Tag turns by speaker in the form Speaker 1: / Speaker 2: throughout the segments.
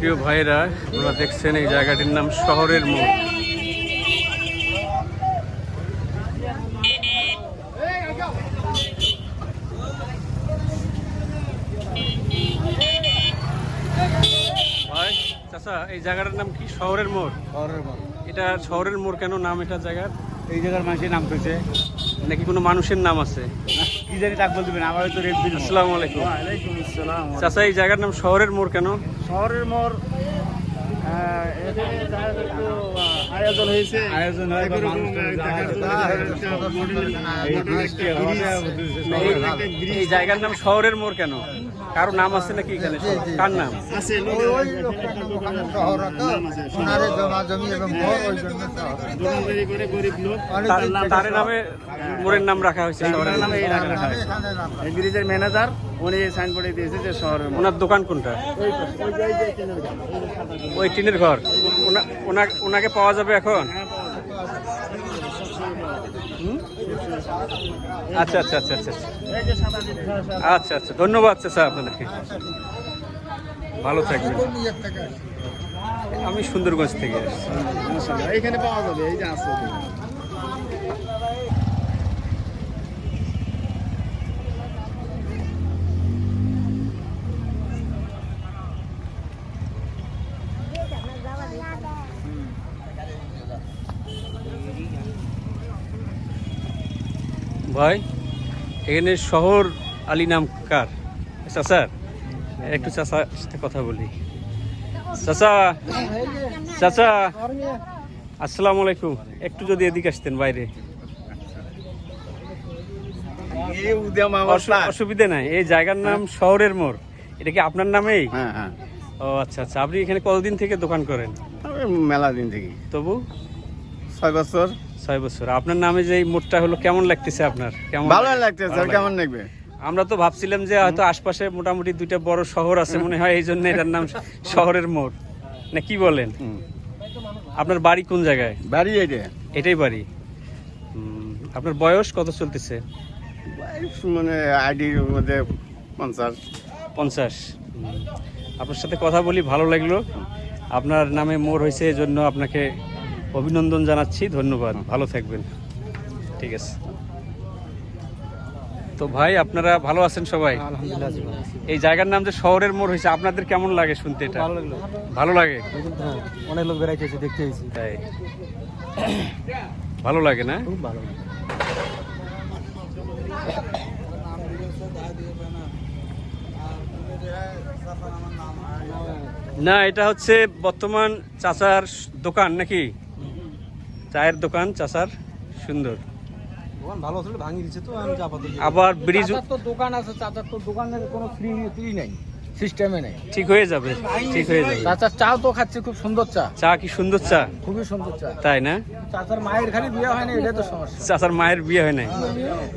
Speaker 1: প্রিয় ভাইরা আপনারা দেখছেন এই জায়গাটির নাম শহরের মোড়। ভাই চাচা এই জায়গাটার নাম কি? শহরের মোড়?
Speaker 2: শহরের মতো
Speaker 1: এটা শহরের মোড় কেন? নাম এটা জায়গার?
Speaker 2: এই জায়গার মানুষের নাম পেয়েছে
Speaker 1: নাকি কোনো মানুষের নাম আছে?
Speaker 2: কি জানি তাক বলতে পারেন আমার হয়তো রেড বিল
Speaker 1: আসসালামু আলাইকুম। চাচা এই জায়গার নাম শহরের মোড় কেন?
Speaker 2: শহরের মোড় আহ, এখানে তার একটু, আহ, আয়োজন হয়েছে আয়োজন। এই
Speaker 1: জায়গার নাম শহরের মোড় কেন? কারও নাম আছে নাকি এখানে? কার নাম?
Speaker 2: আছে
Speaker 3: সোনারে জমা জমি এবং ঘর ওই জন্য শহর।
Speaker 2: দোকানদারি করে গরিব লোক।
Speaker 1: তার- তার নামে মোড়ের নাম রাখা হয়েছে শহরের
Speaker 2: নামে এই রাখা। এই ব্রিজের ম্যানেজার উনি সাইনবোর্ডে দিয়েছে যে শহরের
Speaker 1: ওনার দোকান কোনটা?
Speaker 2: ওই
Speaker 1: টিনের ঘর। ওনা- ওনা- ওনাকে পাওয়া যাবে এখন? আচ্ছা আচ্ছা আচ্ছা আচ্ছা আচ্ছা।
Speaker 2: এই যে সাদা যে ঘর আছে,
Speaker 1: আচ্ছা আচ্ছা। ধন্যবাদ স্যার আপনাদেরকে। ভালো থাকবেন। আমি সুন্দরগঞ্জ থেকে আসছি।
Speaker 2: এখানে পাওয়া যাবে এই যে আছে
Speaker 1: ভাই এখানে শহর আলী নাম কার? চাচা একটু চাচার সাথে কথা বলি। চাচা চাচা আসসালামু আলাইকুম। একটু যদি এদিকে আসতেন বাইরে। অসুবিধা নাই। এই জায়গার নাম শহরের মোড়। এটা কি আপনার নামেই?
Speaker 2: হ্যাঁ হ্যাঁ।
Speaker 1: ও আচ্ছা আচ্ছা। আপনি এখানে কতদিন থেকে দোকান করেন?
Speaker 2: মেলা দিন থেকে।
Speaker 1: তবু?
Speaker 2: ছয় বছর।
Speaker 1: ছয় বছর। আপনার নামে যে এই মোড়টা হলো কেমন লাগতেছে আপনার? কেমন
Speaker 2: ভালো
Speaker 1: লাগে?
Speaker 2: লাগছে
Speaker 1: ভালো
Speaker 2: স্যার
Speaker 1: লাগে।
Speaker 2: কেমন লাগবে?
Speaker 1: আমরা তো ভাবছিলাম যে হয়তো আশপাশে মোটামুটি দুইটা বড় শহর আছে মনে হয় এই জন্য এটার নাম শহরের মোড় না কি বলেন? আপনার বাড়ি কোন জায়গায়?
Speaker 2: বাড়ি এইটা।
Speaker 1: এটাই বাড়ি। আপনার বয়স কত চলতেছে?
Speaker 2: মানে আইডির মধ্যে পঞ্চাশ।
Speaker 1: পঞ্চাশ। আপনার সাথে কথা বলি ভালো লাগল। আপনার নামে মোড় হয়েছে এজন্য আপনাকে অভিনন্দন জানাচ্ছি ধন্যবাদ। ভালো থাকবেন। ঠিক আছে। তো ভাই আপনারা ভালো আছেন সবাই? এই জায়গার নাম যে শহরের মোড় হয়েছে আপনাদের কেমন লাগে শুনতে এটা?
Speaker 3: ভালো
Speaker 1: লাগে?
Speaker 3: হ্যাঁ, অনেক লোক বেড়াইতে দেখতে
Speaker 1: তাই। ভালো লাগে না?
Speaker 3: খুব ভালো
Speaker 1: না এটা হচ্ছে বর্তমান চাচার দোকান নাকি? চায়ের দোকান চাচার সুন্দর।
Speaker 3: ভালো ছিল ভাঙি দিচ্ছে তো আমি
Speaker 1: আবার ব্রিজ
Speaker 3: তো দোকান আছে চাচার তো দোকানের কোনো ফ্রি ফ্রি নাই সিস্টেমে নেই।
Speaker 1: ঠিক হয়ে যাবে ঠিক হয়ে যাবে।
Speaker 3: চাচার চাও তো খাচ্ছে খুব সুন্দর চা।
Speaker 1: চা কি সুন্দর চা?
Speaker 3: খুবই সুন্দর চা।
Speaker 1: তাই না?
Speaker 3: চাচার মায়ের খালি বিয়ে হয়নি এটাই তো সমস্যা।
Speaker 1: চাচার মায়ের বিয়ে হয় নাই।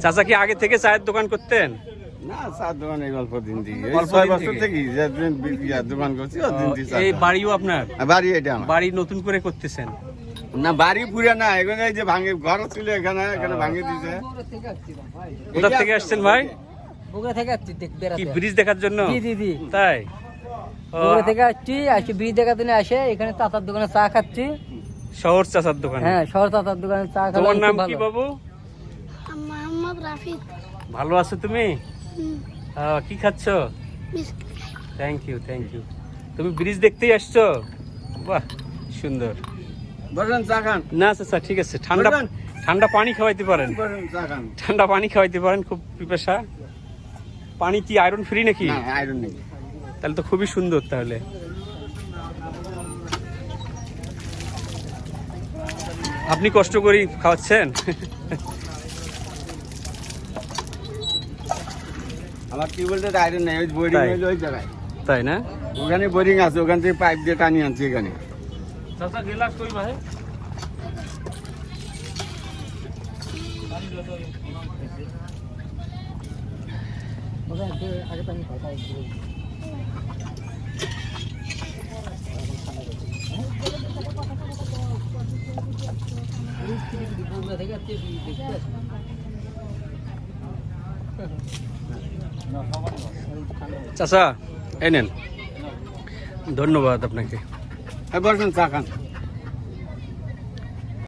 Speaker 1: চাচা কি আগে থেকে চায়ের দোকান করতেন?
Speaker 2: না চার দোকান এই অল্প দিন থেকে
Speaker 1: অল্প
Speaker 2: বছর
Speaker 1: থেকে?
Speaker 2: থেকে যেদিন দোকান করছি ওদিন
Speaker 1: এই বাড়িও আপনার?
Speaker 2: বাড়ি এটা
Speaker 1: বাড়ি নতুন করে করতেছেন।
Speaker 2: না বাড়ি পুরে না এখানে যে ভাঙে ঘর ছিল এখানে এখানে ভাঙে দিছে।
Speaker 1: কোথা থেকে আসছেন ভাই?
Speaker 4: বগুড়া থেকে আসছি
Speaker 1: কি ব্রিজ দেখার জন্য?
Speaker 4: জি জি জি।
Speaker 1: তাই? ও,
Speaker 4: বগুড়া থেকে আসছি আসছি ব্রিজ দেখার দিনে আসে এখানে চাচার দোকানে চা খাচ্ছি।
Speaker 1: শহর চাচার দোকান?
Speaker 4: হ্যাঁ শহর চাচার দোকানে চা খাচ্ছি
Speaker 1: তোমার নাম কি বাবু?
Speaker 5: মোহাম্মদ রাফিদ
Speaker 1: ভালো আছো তুমি? কি খাচ্ছ? থ্যাংক ইউ থ্যাংক ইউ তুমি ব্রিজ দেখতেই আসছো? বাহ সুন্দর।
Speaker 2: বসেন চা
Speaker 1: না আচ্ছা ঠিক আছে। ঠান্ডা ঠান্ডা পানি খাওয়াইতে পারেন। ঠান্ডা পানি খাওয়াইতে পারেন খুব পিপাসা। পানি কি আয়রন ফ্রি নাকি?
Speaker 2: আয়রন নেই।
Speaker 1: তাহলে তো খুবই সুন্দর তাহলে। আপনি কষ্ট করি খাওয়াচ্ছেন?
Speaker 2: আমার টিউবওয়েলটা আয়রন নেই ওই বোরিং? ওই জায়গায়।
Speaker 1: তাই না?
Speaker 2: ওখানে বোরিং আছে ওখান থেকে পাইপ দিয়ে টানি আনছি এখানে।
Speaker 4: বগুড়া থেকে আসছি দেখতে আসছি।
Speaker 1: চাচা এই নেন ধন্যবাদ আপনাকে
Speaker 2: বসেন চা খান